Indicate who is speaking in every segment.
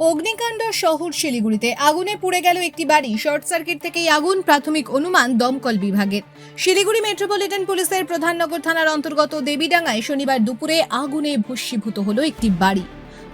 Speaker 1: অগ্নিকাণ্ড শহর শিলিগুড়িতে আগুনে পুড়ে গেল একটি বাড়ি। শর্ট সার্কিট থেকেই আগুন প্রাথমিক অনুমান দমকল বিভাগের। শিলিগুড়ি মেট্রোপলিটন পুলিশের প্রধাননগর থানার অন্তর্গত দেবীডাঙ্গায় শনিবার দুপুরে আগুনে ভস্মীভূত হলো একটি বাড়ি।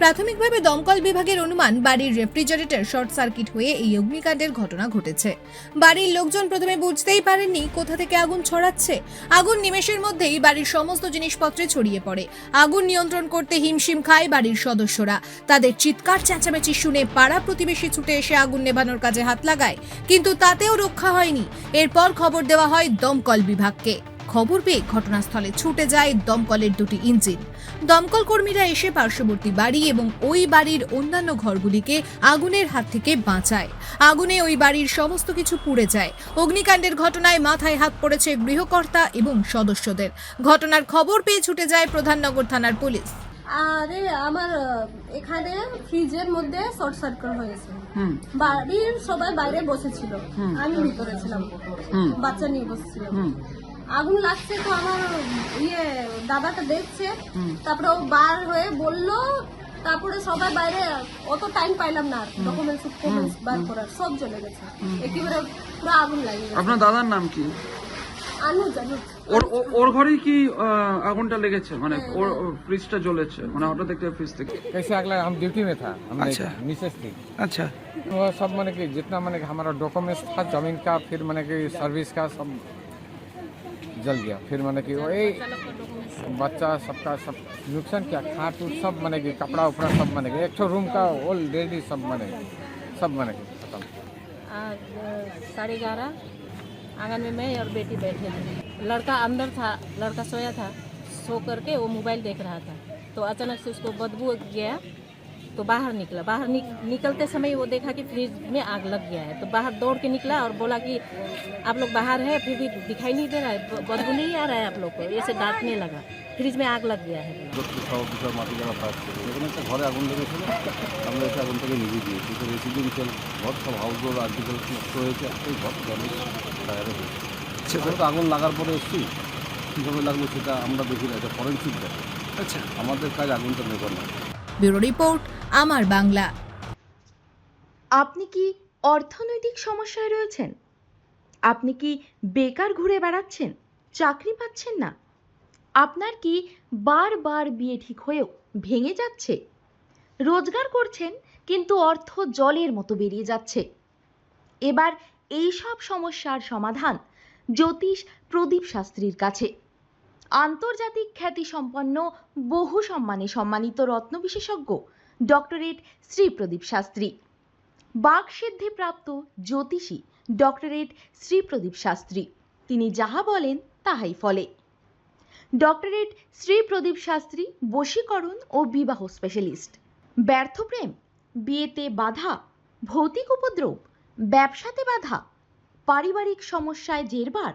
Speaker 1: প্রাথমিকভাবে দমকল বিভাগের অনুমান, বাড়ির রেফ্রিজারেটর শর্ট সার্কিট হয়ে এই অগ্নিকাণ্ডের ঘটনা ঘটেছে। বাড়ির লোকজন প্রথমে বুঝতেই পারেননি কোথা থেকে আগুন ছড়াচ্ছে। আগুন নিমেষের মধ্যেই বাড়ির সমস্ত জিনিসপত্রে ছড়িয়ে পড়ে। আগুন নিয়ন্ত্রণ করতে হিমশিম খায় বাড়ির সদস্যরা। তাদের চিৎকার, চেঁচামেচি শুনে পাড়া প্রতিবেশী ছুটে এসে আগুন নেভানোর কাজে হাত লাগায়, কিন্তু তাতেও রক্ষা হয়নি। এরপর খবর দেওয়া হয় দমকল বিভাগকে। খবর পেয়ে ঘটনাস্থলে ছুটে যায় দমকলের দুটি ইঞ্জিন। দমকল কর্মীরা এসে পার্শ্ববর্তী বাড়ি এবং ওই বাড়ির অন্যান্য ঘরগুলিকে আগুনের হাত থেকে বাঁচায়। আগুনে ওই বাড়ির সমস্ত কিছু পুড়ে যায়। অগ্নিকাণ্ডের ঘটনায় মাথায় হাত পড়েছে গৃহকর্তা এবং সদস্যদের। ঘটনার খবর পেয়ে ছুটে যায় প্রধাননগর থানার পুলিশ।
Speaker 2: আরে আমার এখানে ফ্রিজের মধ্যে শর্ট সার্কিট হয়েছে। বাড়ির সবাই বাইরে বসেছিল। আমি ভিতরে ছিলাম। বাচ্চা নিয়ে বসেছিলাম আগুন লাগছে তো আমার ইয়ে দাদাটা দেখছে
Speaker 3: হুম।
Speaker 2: তারপরে ও বার হয়ে বললো তারপরে সবাই বাইরে অত টাইম পাইলাম না ডকুমেন্টস ডকুমেন্টস বার করার সব চলে গেছে একেবারে পুরো আগুন লাগিয়ে গেছে
Speaker 3: আপনার দাদার নাম কি
Speaker 2: আনুজ আনুজ
Speaker 3: ওর ও- ওর ঘরেই কি আহ, আগুনটা লেগেছে মানে ওর ওর ফ্রিজটা জ্বলেছে মানে হঠাৎ দেখতে ফ্রিজ থেকে
Speaker 4: कैसे आग लगा हम ड्यूटी में था हम
Speaker 3: अच्छा।
Speaker 4: मिसेस थी
Speaker 3: আচ্ছা
Speaker 4: वो सब मैंने कि जितना मैंने कि हमारा डॉक्यूमेंट्स था जमीन का फिर मैंने कि सर्विस का सब जल गया। फिर मैंने कि वही बच्चा सबका सब नुकसान क्या? खाट उट सब मैंने कि कपड़ा उपड़ा सब मैंने एक ठो रूम का ऑलरेडी सब मैंने सब मैंने खत्म।
Speaker 5: साढ़े ग्यारह, आँगन में मैं और बेटी बैठे थे। लड़का अंदर था, लड़का सोया था, सो करके वो मोबाइल देख रहा था। तो अचानक से उसको बदबू गया तो बाहर निकला बाहर निक, निकलते समय वो देखा कि फ्रिज में आग लग गया है तो बाहर दौड़ के निकला और बोला कि आप लोग बाहर है फिर भी दिखाई नहीं दे रहा है ब- बदबू नहीं आ रहा है आप लोग को ऐसे डांटने लगा फ्रिज में आग लग गया है
Speaker 6: দক্ষিণ সহ বিষয় মাটি যারা কাজ করে এখানে একটা ঘরে আগুন লেগেছিল আমরা এসে আগুনটাকে নিভিয়ে দিয়েছি তো রেসিডেন্সিয়াল ঘর সব হাউসগুলো আর্টিকেল নষ্ট হয়েছে একটাই ঘর ড্যামেজ টায়ারে হয়েছে আমরা তো আগুন লাগার পরে এসেছি কীভাবে লাগলো সেটা আমরা দেখি না এটা ফরেন্সিক দেখে
Speaker 3: আচ্ছা
Speaker 6: আমাদের কাজ আগুনটা নেবার না
Speaker 1: ব্যুরো রিপোর্ট, আমার বাংলা।
Speaker 7: আপনি কি অর্থনৈতিক সমস্যায় রয়েছেন? আপনি কি বেকার ঘুরে বেড়াচ্ছেন? চাকরি পাচ্ছেন না? আপনার কি বারবার বিয়ে ঠিক হয়েও ভেঙে যাচ্ছে? রোজগার করছেন, কিন্তু অর্থ জলের মতো বেরিয়ে যাচ্ছে। এবার এই সব সমস্যার সমাধান জ্যোতিষ প্রদীপ শাস্ত্রীর কাছে। আন্তর্জাতিক খ্যাতিসম্পন্ন, বহু সম্মানে সম্মানিত রত্ন বিশেষজ্ঞ ডক্টরেট শ্রী প্রদীপ শাস্ত্রী বাকসিদ্ধি প্রাপ্ত জ্যোতিষী ডক্টরেট শ্রী প্রদীপ শাস্ত্রী। তিনি যাহা বলেন, তাহাই ফলে। ডক্টরেট শ্রী প্রদীপ শাস্ত্রী বশীকরণ ও বিবাহ স্পেশালিস্ট। ব্যর্থ প্রেম, বিয়েতে বাধা, ভৌতিক উপদ্রব, ব্যবসাতে বাধা, পারিবারিক সমস্যায় জেরবার